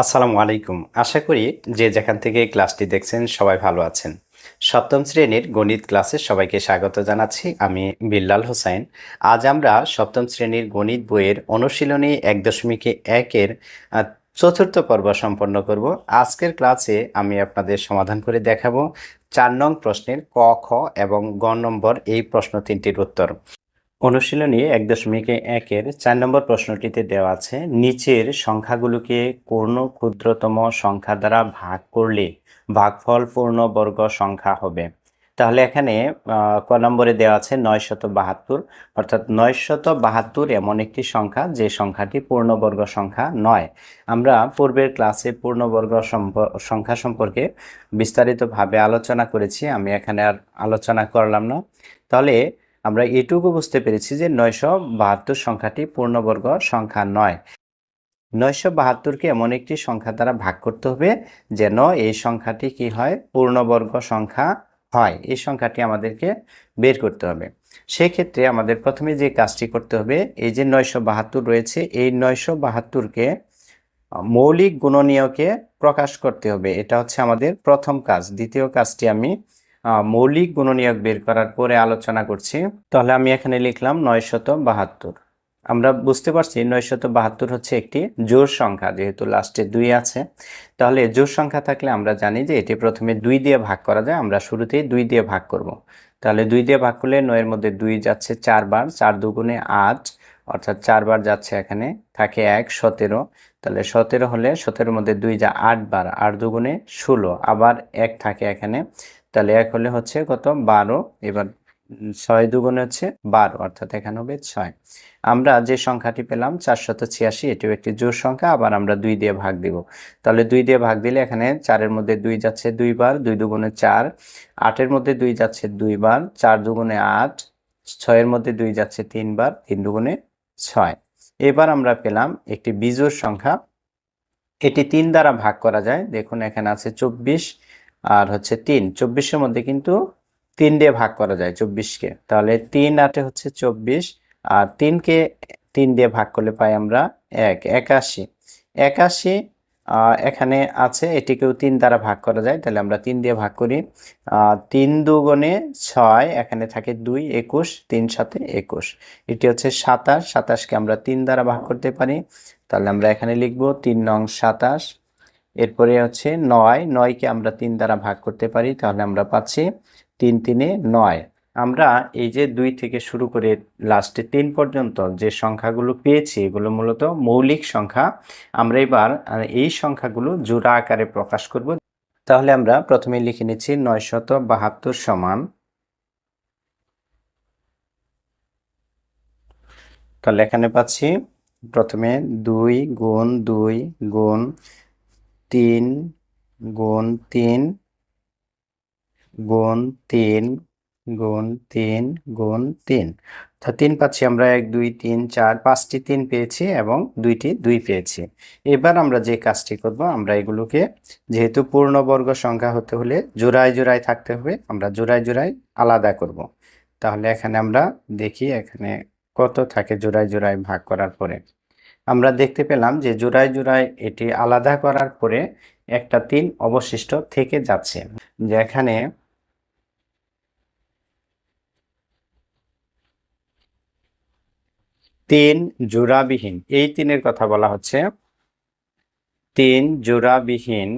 আসসালামু আলাইকুম। আশা করি যে যেখান থেকে ক্লাসটি দেখছেন সবাই ভালো আছেন। সপ্তম শ্রেণির গণিত ক্লাসে সবাইকে স্বাগত জানাচ্ছি। আমি বিল্লাল হোসাইন। আজ আমরা সপ্তম শ্রেণির গণিত বইয়ের অনুশীলনী এক দশমিকে একের চতুর্থ পর্ব সম্পন্ন করব। আজকের ক্লাসে আমি আপনাদের সমাধান করে দেখাবো চার নং প্রশ্নের ক, খ এবং গ নম্বর এই প্রশ্ন তিনটির উত্তর। অনুশীলনী এক দশমিকে একের চার নম্বর প্রশ্নটিতে দেওয়া আছে, নিচের সংখ্যাগুলোকে কোনো ক্ষুদ্রতম সংখ্যা দ্বারা ভাগ করলে ভাগফল পূর্ণবর্গ সংখ্যা হবে। তাহলে এখানে ক নম্বরে দেওয়া আছে নয়শত বাহাত্তর, অর্থাৎ নয়শত বাহাত্তর এমন একটি সংখ্যা যে সংখ্যাটি পূর্ণবর্গ সংখ্যা নয়। আমরা পূর্বের ক্লাসে পূর্ণবর্গ সংখ্যা সম্পর্কে বিস্তারিতভাবে আলোচনা করেছি, আমি এখানে আর আলোচনা করলাম না। তাহলে আমরা এটুকু বুঝতে পেরেছি যে নয়শো বাহাত্তর সংখ্যাটি পূর্ণবর্গ সংখ্যা নয়। নয়শো বাহাত্তরকে এমন একটি সংখ্যা দ্বারা ভাগ করতে হবে যেন এই সংখ্যাটি কি হয়? পূর্ণবর্গ সংখ্যা হয়। এই সংখ্যাটি আমাদেরকে বের করতে হবে। সেক্ষেত্রে আমাদের প্রথমে যে কাজটি করতে হবে, এই যে নয়শো বাহাত্তর রয়েছে, এই নয়শো বাহাত্তরকে মৌলিক গুণনীয়কে প্রকাশ করতে হবে। এটা হচ্ছে আমাদের প্রথম কাজ। দ্বিতীয় কাজটি আমি মৌলিক গুণনীয়ক বের করার পরে আলোচনা করছি। তাহলে আমি এখানে লিখলাম নয়শত বাহাত্তর। আমরা বুঝতে পারছি নয়শত বাহাত্তর হচ্ছে একটি জোর সংখ্যা, যেহেতু লাস্টে দুই আছে। তাহলে জোর সংখ্যা থাকলে আমরা জানি যে এটি প্রথমে দুই দিয়ে ভাগ করা যায়, আমরা শুরুতেই দুই দিয়ে ভাগ করব। তাহলে দুই দিয়ে ভাগ করলে নয়ের মধ্যে দুই যাচ্ছে চারবার, চার দুগুণে আট, অর্থাৎ চারবার যাচ্ছে এখানে, থাকে এক, সতেরো। তাহলে সতেরো হলে সতেরোর মধ্যে দুই যা আট বার আট দুগুণে ষোলো, আবার এক থাকে এখানে। তাহলে এক হলে হচ্ছে কত? বারো। এবার ছয় দুগুণে হচ্ছে বারো, অর্থাৎ এখানে হবে ছয়। আমরা যে সংখ্যাটি পেলাম চারশত ছিয়াশি, এটিও একটি জোর সংখ্যা, আবার আমরা দুই দিয়ে ভাগ দিব। তাহলে দুই দিয়ে ভাগ দিলে এখানে চারের মধ্যে দুই যাচ্ছে দুইবার, দুই দুগুণে চার। আটের মধ্যে দুই যাচ্ছে দুইবার, চার দুগুণে আট। ছয়ের মধ্যে দুই যাচ্ছে তিনবার, তিন দুগুণে ছয়। এবার আমরা পেলাম একটি বিজোর সংখ্যা। এটি তিন দ্বারা ভাগ করা যায়। দেখুন, এখানে আছে চব্বিশ। আর হচ্ছে তিন। চব্বিশের মধ্যে কিন্তু তিন দিয়ে ভাগ করা যায় চব্বিশকে। তাহলে তিন আটে হচ্ছে চব্বিশ আর তিনকে তিন দিয়ে ভাগ করলে পাই আমরা এক, একাশি। একাশি এখানে আছে, এটিকেও তিন দ্বারা ভাগ করা যায়, তাহলে আমরা তিন দিয়ে ভাগ করি। তিন দুগুণে ছয়, এখানে থাকে দুই, একুশ, তিন সাথে একুশ। এটি হচ্ছে সাতাশ, সাতাশকে আমরা তিন দ্বারা ভাগ করতে পারি। তাহলে আমরা এখানে লিখব তিন নং সাতাশ এরপরে হচ্ছে নয়, নয়কে আমরা তিন দ্বারা ভাগ করতে পারি, তাহলে আমরা পাচ্ছি তিন তিনে নয়। আমরা এই যে দুই থেকে শুরু করে লাস্টে তিন পর্যন্ত যে সংখ্যাগুলো পেয়েছি, এগুলো মূলত মৌলিক সংখ্যা, আমরা এবার এই সংখ্যাগুলো জোড়া আকারে প্রকাশ করব। তাহলে আমরা প্রথমে লিখে নিচ্ছি নয়শত বাহাত্তর সমান। তাহলে এখানে পাচ্ছি প্রথমে দুই গুণ দুই গুণ তিন গুণ তিন গুণ তিন গুণ তিন গুণ তিন। তা তিন পাচ্ছি আমরা, এক, দুই, তিন, চার, পাঁচটি তিন পেয়েছি এবং দুইটি দুই পেয়েছি। এবার আমরা যে কাজটি করব, আমরা এগুলোকে যেহেতু পূর্ণবর্গ সংখ্যা হতে হলে জোড়ায় জোড়ায় থাকতে হবে, আমরা জোড়ায় জোড়ায় আলাদা করব। তাহলে এখানে আমরা দেখি এখানে কত থাকে জোড়ায় জোড়ায় ভাগ করার পরে। আমরা দেখতে পেলাম যে জোড়ায় জোড়ায় এটি আলাদা করার পরে একটা তিন অবশিষ্ট থেকে যাচ্ছে, যেখানে তিন জোড়াবিহীন, এই তিনের কথা বলা হচ্ছে। তিন জোড়াবিহীন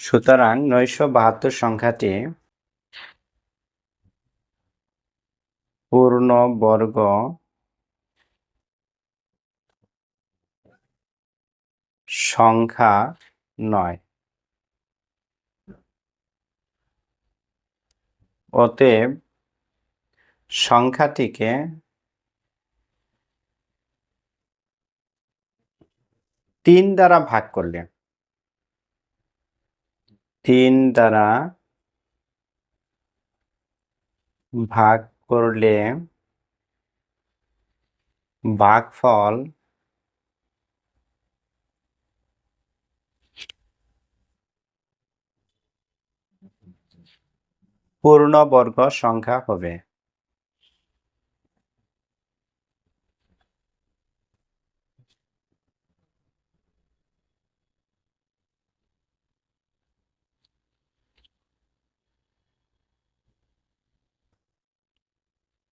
সুতরাং নয়শো বাহাত্তর সংখ্যাটি পূর্ণবর্গ সংখ্যা নয়। অতএব সংখ্যাটিকে তিন দ্বারা ভাগ করলে তিন দ্বারা ভাগ করলে ভাগফল পূর্ণবর্গ সংখ্যা হবে।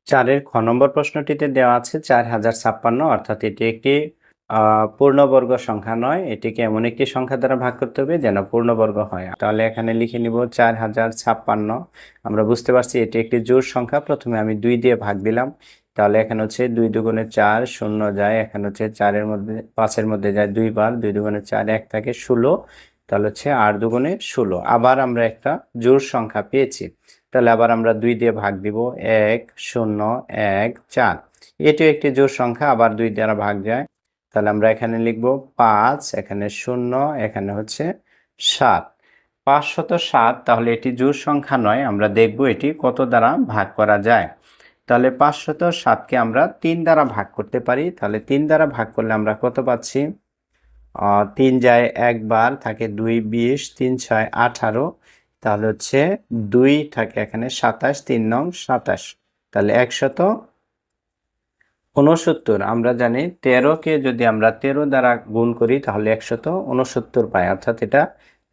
চারের খ নম্বর প্রশ্নটিতে দেওয়া আছে চার হাজার ছাপ্পান্ন, অর্থাৎ এটি একটি পূর্ণবর্গ সংখ্যা নয়। এটিকে এমন একটি সংখ্যা দ্বারা ভাগ করতে হবে যেন পূর্ণবর্গ হয়। তাহলে এখানে লিখে নিব চার হাজার ছাপ্পান্ন। আমরা বুঝতে পারছি এটি একটি জোড় সংখ্যা। প্রথমে আমি দুই দিয়ে ভাগ দিলাম। তাহলে এখানে হচ্ছে দুই দুগুণে চার শূন্য যায়। এখানে হচ্ছে চারের মধ্যে, পাঁচের মধ্যে যায় দুইবার দুই দুগুণে চার এক থাকে ষোলো। তাহলে হচ্ছে আট দুগুণে ষোলো। আবার আমরা একটা জোড় সংখ্যা পেয়েছি। তাহলে আবার আমরা দুই দিয়ে ভাগ দিব। এক, শূন্য, এক, চার। এটিও একটি জোড় সংখ্যা, আবার দুই দ্বারা ভাগ যায়। তাহলে আমরা এখানে লিখব পাঁচ, এখানে শূন্য, এখানে হচ্ছে সাত। পাঁচশত সাত, তাহলে এটি জোড় সংখ্যা নয়, আমরা দেখব এটি কত দ্বারা ভাগ করা যায়। তাহলে পাঁচশত সাতকে আমরা তিন দ্বারা ভাগ করতে পারি। তাহলে তিন দ্বারা ভাগ করলে আমরা কত পাচ্ছি? তিন যায় একবার, থাকে দুই, বিশ, তিন ছয়, আঠারো। তাহলে হচ্ছে দুই থাকে এখানে সাতাশ, তিন নং সাতাশ। তাহলে একশত উনসত্তর আমরা জানি তেরোকে যদি আমরা তেরো দ্বারা গুণ করি, তাহলে একশত উনসত্তর পাই। অর্থাৎ এটা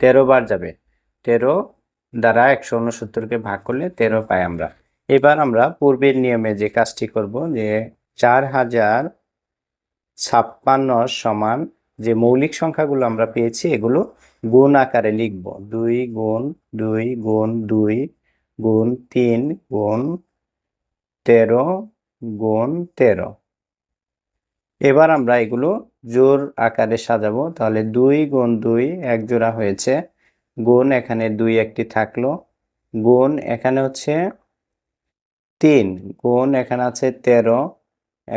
তেরো বার যাবে। তেরো দ্বারা একশো উনসত্তরকে ভাগ করলে তেরো পাই আমরা। এবার আমরা পূর্বের নিয়মে যে কাজটি করব, যে চার হাজার ছাপ্পান্ন সমান যে মৌলিক সংখ্যাগুলো আমরা পেয়েছি, এগুলো গুণ আকারে লিখব। দুই গুণ দুই গুণ দুই গুণ তিন গুণ তেরো গুণ তেরো। এবার আমরা এগুলো জোর আকারে সাজাবো। তাহলে দুই গুণ দুই এক জোড়া হয়েছে। গুণ এখানে দুই একটি থাকল। গুণ এখানে হচ্ছে তিন। গুণ এখানে আছে তেরো।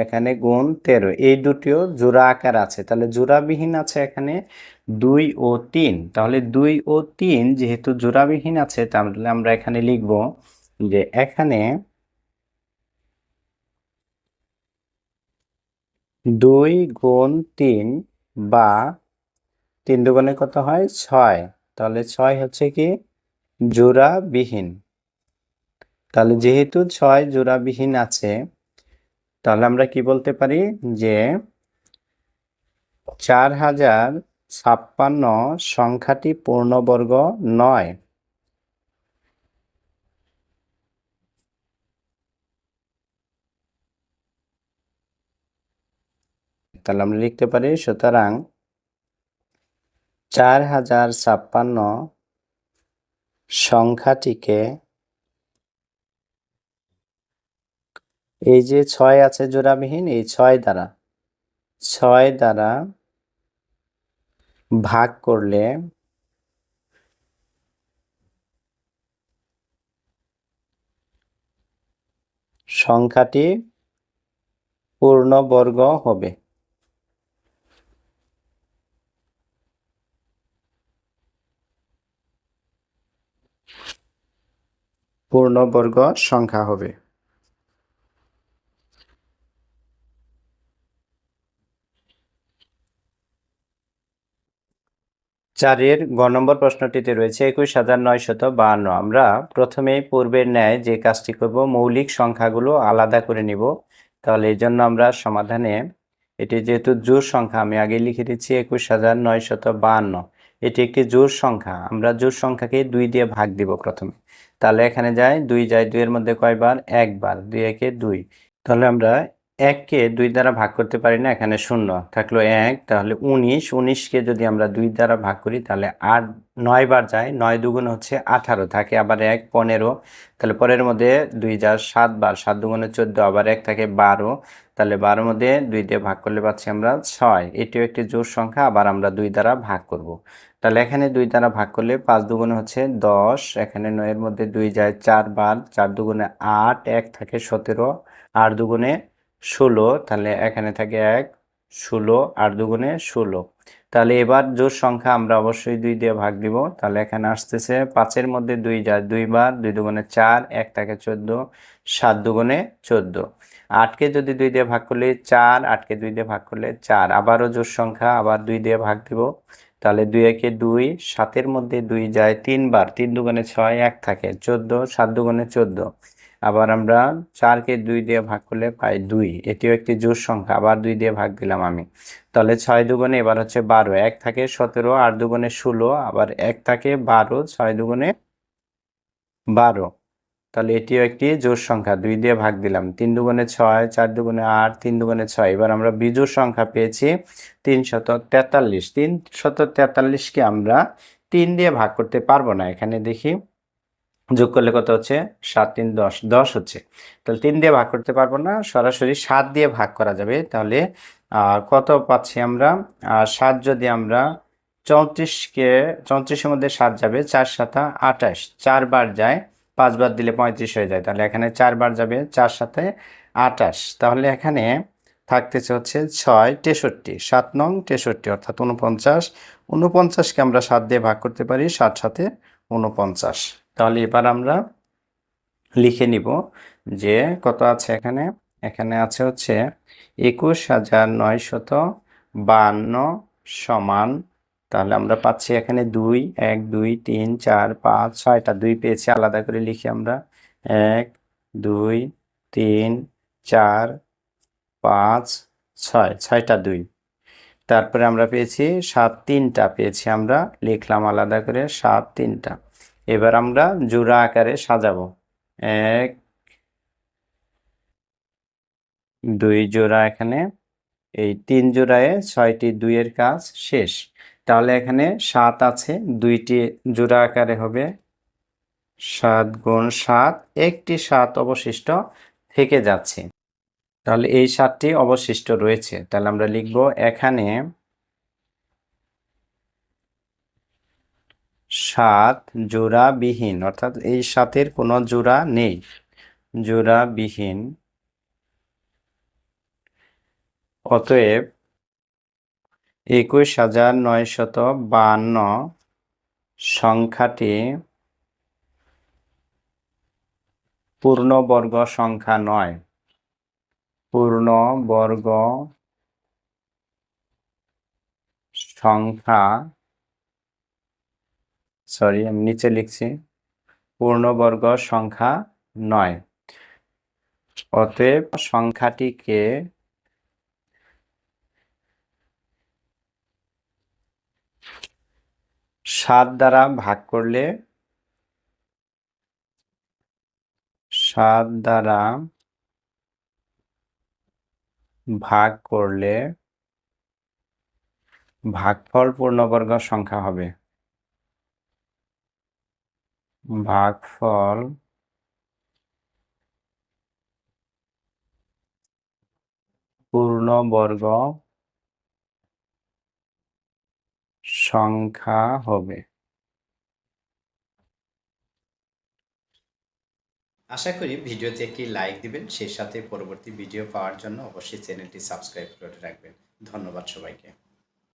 এখানে গুণ তেরো। এই দুটিও জোড়া আকার আছে। তাহলে জোড়াবিহীন আছে এখানে দুই ও তিন। তাহলে দুই ও তিন যেহেতু জোড়াবিহীন আছে, তাহলে আমরা এখানে লিখব যে এখানে দুই গুণ তিন বা তিন দুগুণে কত হয়? ছয়। তাহলে ছয় হচ্ছে কি? জোড়াবিহীন। তাহলে যেহেতু ছয় জোড়াবিহীন আছে তাহলে আমরা কি বলতে পারি? যে চার হাজার ছাপ্পান্ন সংখ্যাটি পূর্ণবর্গ নয়। তাহলে আমরা লিখতে পারি, সুতরাং চার হাজার ছাপ্পান্ন সংখ্যাটিকে এই যে ছয় আছে জোড়াবিহীন, এই ছয় দ্বারা ছয় দ্বারা ভাগ করলে সংখ্যাটি পূর্ণবর্গ হবে। পূর্ণবর্গ সংখ্যা হবে। চারের গ নম্বর প্রশ্নটিতে রয়েছে একুশ হাজার নয়শত বাহান্ন। আমরা প্রথমে পূর্বের ন্যায় যে কাজটি করব, মৌলিক সংখ্যাগুলো আলাদা করে নিব। তাহলে এই জন্য আমরা সমাধানে, এটি যেহেতু জোড় সংখ্যা, আমি আগে লিখে দিচ্ছি একুশ হাজার নয়শত বাহান্ন। এটি একটি জোড় সংখ্যা, আমরা জোড় সংখ্যাকে দুই দিয়ে ভাগ দিব প্রথমে। তাহলে এখানে যায় দুই, যায় দুইয়ের মধ্যে কয়বার? একবার, দুই একে দুই। তাহলে আমরা এককে দুই দ্বারা ভাগ করতে পারি না, এখানে শূন্য থাকল এক, তাহলে উনিশ, উনিশকে যদি আমরা দুই দ্বারা ভাগ করি, তাহলে আট নয় বার যায়, নয় দুগুণ হচ্ছে আঠারো, থাকে আবার এক, পনেরো, তাহলে পরের মধ্যে দুই যার সাত বার, সাত দুগুণে চোদ্দ, আবার এক থাকে বারো, তাহলে বারোর মধ্যে দুই দিয়ে ভাগ করলে পাচ্ছি আমরা ছয়, এটিও একটি জোড় সংখ্যা, আবার আমরা দুই দ্বারা ভাগ করব। তাহলে এখানে দুই দ্বারা ভাগ করলে পাঁচ দুগুণে হচ্ছে দশ, এখানে নয়ের মধ্যে দুই যায় চার বার, চার দুগুণে আট, এক থাকে সতেরো, আট দুগুণে ষোলো, তাহলে এখানে থাকে এক, ষোলো আর দুগুণে ষোলো। তাহলে এবার জোর সংখ্যা আমরা অবশ্যই দুই দিয়ে ভাগ দিব। তাহলে এখানে আসতেছে পাঁচের মধ্যে দুই যায় দুইবার দুই দুগুণে চার, এক থাকে চোদ্দ, সাত দুগুণে চোদ্দ। আটকে যদি দুই দিয়ে ভাগ করলে চার, আটকে দুই দিয়ে ভাগ করলে চার। আবারও জোর সংখ্যা, আবার দুই দিয়ে ভাগ দিব। তাহলে দুই একে দুই, সাতের মধ্যে দুই যায় তিনবার, তিন দুগুণে ছয়, এক থাকে চোদ্দ, সাত দুগুণে চোদ্দ। আবার আমরা চারকে দুই দিয়ে ভাগ করলে পাই দুই। এটিও একটি জোড় সংখ্যা, আবার দুই দিয়ে ভাগ দিলাম আমি। তাহলে ছয় দুগুণে এবার হচ্ছে বারো। এক থাকে সতেরো, আট দুগুণে ষোলো, আবার এক থাকে বারো, ছয় দুগুণে বারো। তাহলে এটিও একটি জোড় সংখ্যা, দুই দিয়ে ভাগ দিলাম। তিন দুগুণে ছয়, চার দুগুণে আট, তিন দুগুণে ছয়। এবার আমরা বিজোর সংখ্যা পেয়েছি তিনশত তেতাল্লিশ। তিনশত তেতাল্লিশকে আমরা তিন দিয়ে ভাগ করতে পারব না। এখানে দেখি যোগ করলে কত হচ্ছে? সাত তিন দশ। দশ হচ্ছে। তাহলে তিন দিয়ে ভাগ করতে পারব না। সরাসরি সাত দিয়ে ভাগ করা যাবে। তাহলে আহ, কত পাচ্ছি আমরা? আর সাত যদি আমরা চৌত্রিশকে চৌত্রিশের মধ্যে সাত যাবে চার সাতা আঠাশ। চারবার যায় পাঁচবার দিলে পঁয়ত্রিশ হয়ে যায়। তাহলে এখানে চারবার যাবে চার সাথে আঠাশ। তাহলে এখানে থাকতেছে হচ্ছে ছয় তেষট্টি। সাত নং তেষট্টি অর্থাৎ উনপঞ্চাশ উনপঞ্চাশকে আমরা সাত দিয়ে ভাগ করতে পারি সাত সাথে উনপঞ্চাশ তাহলে এবার আমরা লিখে নিব যে কত আছে এখানে? এখানে আছে হচ্ছে একুশ হাজার নয়শত বান্ন সমান, তাহলে আমরা পাচ্ছি এখানে দুই, এক, দুই, তিন, চার, পাঁচ, ছয়টা, দুই পেয়েছি। আলাদা করে লিখি আমরা। এক, দুই, তিন, চার, পাঁচ, ছয়, ছয়টা দুই। তারপরে আমরা পেয়েছি সাত, তিনটা পেয়েছি আমরা। লিখলাম আলাদা করে সাত, তিনটা। এবার আমরা জোড়া আকারে সাজাবো। এক, দুই জোড়া এখানে, এই তিন জোড়ায় ছয়টি দুইয়ের কাজ শেষ। তাহলে এখানে সাত আছে, দুইটি জোড়া আকারে হবে। সাত গুণ সাত, একটি সাত অবশিষ্ট থেকে যাচ্ছে। তাহলে এই সাতটি অবশিষ্ট রয়েছে। তাহলে আমরা লিখব এখানে সাত জোড়াবিহীন, অর্থাৎ এই সাতের কোনো জোড়া নেই। জোড়াবিহীন। অতএব একুশ হাজার নয়শত বান্ন সংখ্যাটি পূর্ণবর্গ সংখ্যা নয়। পূর্ণবর্গ সংখ্যা সরি আমি নিচে লিখছি। পূর্ণবর্গ সংখ্যা নয়। অতএব সংখ্যাটিকে সাত দ্বারা ভাগ করলে সাত দ্বারা ভাগ করলে ভাগফল পূর্ণবর্গ সংখ্যা হবে। ভাগফল পূর্ণবর্গ সংখ্যা হবে। আশা করি ভিডিওতে একটি লাইক দিবেন, সেই সাথে পরবর্তী ভিডিও পাওয়ার জন্য অবশ্যই চ্যানেলটি সাবস্ক্রাইব করে রাখবেন। ধন্যবাদ সবাইকে।